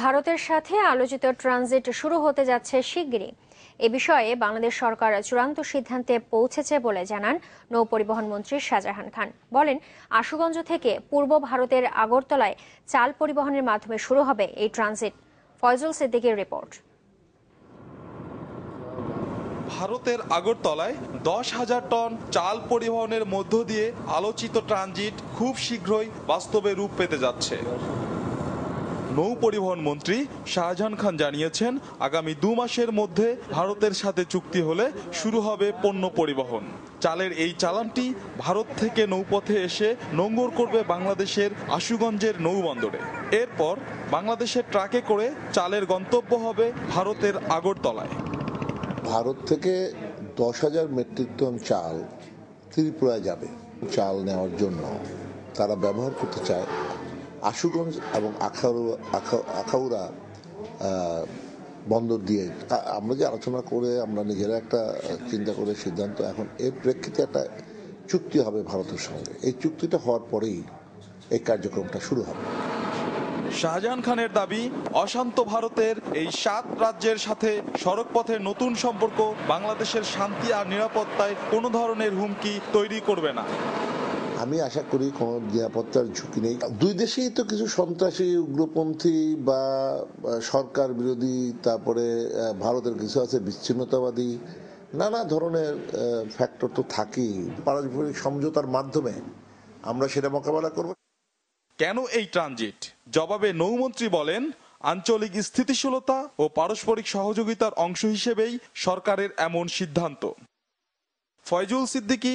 ভারতের সাথে আলোচিত ট্রানজিট শুরু হতে যাচ্ছে শিগগিরই। এ বিষয়ে বাংলাদেশ সরকার চূড়ান্ত সিদ্ধান্তে পৌঁছেছে বলে জানান নৌপরিবহন মন্ত্রী শাহজাহান খান। বলেন, আশুগঞ্জ থেকে পূর্ব ভারতের আগরতলায় চাল পরিবহনের মাধ্যমে শুরু হবে এই ট্রানজিট। ফয়জুল সিদ্দিকের রিপোর্ট। ভারতের আগরতলায় দশ হাজার টন চাল পরিবহনের মধ্য দিয়ে আলোচিত ট্রানজিট খুব শীঘ্রই বাস্তবে রূপ পেতে যাচ্ছে। নৌ পরিবহন মন্ত্রী শাহজাহান খান জানিয়েছেন, আগামী দু মাসের মধ্যে ভারতের সাথে চুক্তি হলে শুরু হবে পণ্য পরিবহন। চালের এই চালানটি ভারত থেকে নৌপথে এসে নোঙ্গর করবে বাংলাদেশের আশুগঞ্জের নৌবন্দরে। এরপর বাংলাদেশের ট্রাকে করে চালের গন্তব্য হবে ভারতের আগরতলায়। ভারত থেকে দশ হাজার মেট্রিক টন চাল ত্রিপুরায় যাবে। চাল নেওয়ার জন্য তারা ব্যবহার করতে চায় আশুগঞ্জ এবং আখাউড়া আখা- আখাউড়া বন্দর দিয়ে আমরা যে আলোচনা করে আমরা নিজেরা একটা চিন্তা করে সিদ্ধান্ত এখন এর প্রেক্ষিতে একটা চুক্তি হবে ভারতের সঙ্গে। এই চুক্তিটা হওয়ার পরেই এই কার্যক্রমটা শুরু হবে। শাহজাহান খানের দাবি, অশান্ত ভারতের এই সাত রাজ্যের সাথে সড়কপথের নতুন সম্পর্ক, বাংলাদেশের শান্তি আর নিরাপত্তায় কোনো ধরনের হুমকি তৈরি করবে না। আমি আশা করি কোনো নিরাপত্তার ঝুঁকি নেই। দুই দেশেই তো কিছু সন্ত্রাসী, উগ্রপন্থী বা সরকার বিরোধী, তারপরে ভারতের কিছু আছে বিচ্ছিন্নতাবাদী, নানা ধরনের ফ্যাক্টর তো থাকেই। পারস্পরিক সমঝোতার মাধ্যমে আমরা সেটা মোকাবেলা করব। কেন এই ট্রানজিট? জবাবে নৌমন্ত্রী বলেন, আঞ্চলিক স্থিতিশীলতা ও পারস্পরিক সহযোগিতার অংশ হিসেবেই সরকারের এমন সিদ্ধান্ত। Foyzul Siddiqui